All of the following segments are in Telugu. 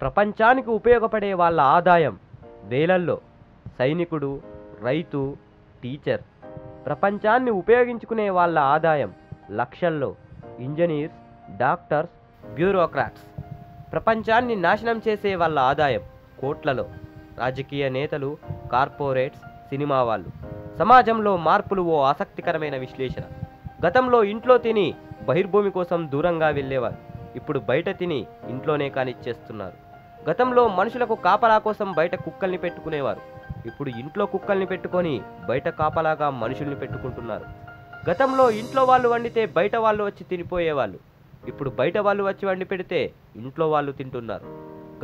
ప్రపంచానికి ఉపయోగపడే వాళ్ళ ఆదాయం వేలల్లో సైనికుడు రైతు టీచర్. ప్రపంచాన్ని ఉపయోగించుకునే వాళ్ళ ఆదాయం లక్షల్లో. Engineers doctors bureaucrats. ప్రపంచాన్ని నాశనం చేసే వాళ్ళ ఆదాయం కోట్లలో. రాజకీయ నేతలు కార్పొరేట్స్ సినిమా వాళ్ళు. సమాజంలో మార్పులు ఓ ఆసక్తికరమైన విశ్లేషణ. గతంలో ఇంట్లో తిని బహిర్భూమి కోసం దూరంగా వెళ్ళేవారు. ఇప్పుడు బయట తిని ఇంట్లోనే కానిచ్చేస్తున్నారు. గతంలో మనుషులకు కాపలా కోసం బయట కుక్కల్ని పెట్టుకునేవారు. ఇప్పుడు ఇంట్లో కుక్కల్ని పెట్టుకొని బయట కాపలాగా మనుషుల్ని పెట్టుకుంటున్నారు. గతంలో ఇంట్లో వాళ్ళు వండితే బయట వాళ్ళు వచ్చి తినిపోయేవాళ్ళు. ఇప్పుడు బయట వాళ్ళు వచ్చి వండి పెడితే ఇంట్లో వాళ్ళు తింటున్నారు.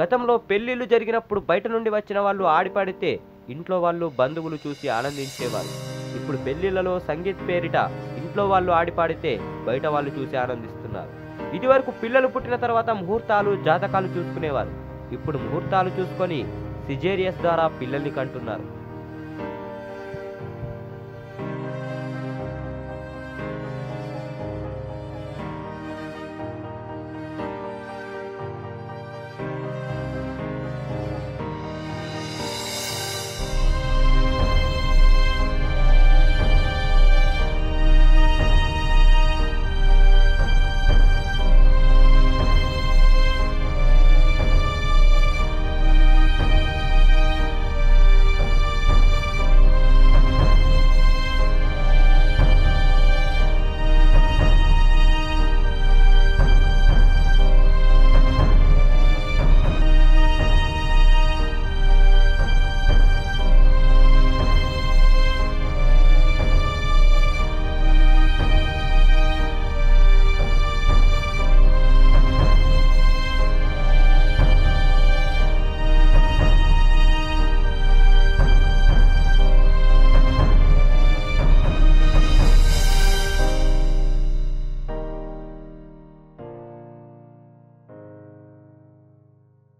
గతంలో పెళ్ళిళ్ళు జరిగినప్పుడు బయట నుండి వచ్చిన వాళ్ళు ఆడిపాడితే ఇంట్లో వాళ్ళు బంధువులు చూసి ఆనందించేవారు. ఇప్పుడు పెళ్ళిళ్ళలో సంగీత్ పేరిట ఇంట్లో వాళ్ళు ఆడిపాడితే బయట వాళ్ళు చూసి ఆనందిస్తున్నారు. ఇదివరకు పిల్లలు పుట్టిన తర్వాత ముహూర్తాలు జాతకాలు చూసుకునేవారు. ఇప్పుడు ముహూర్తాలు చూసుకొని సిజేరియస్ ద్వారా పిల్లల్ని కంటున్నారు.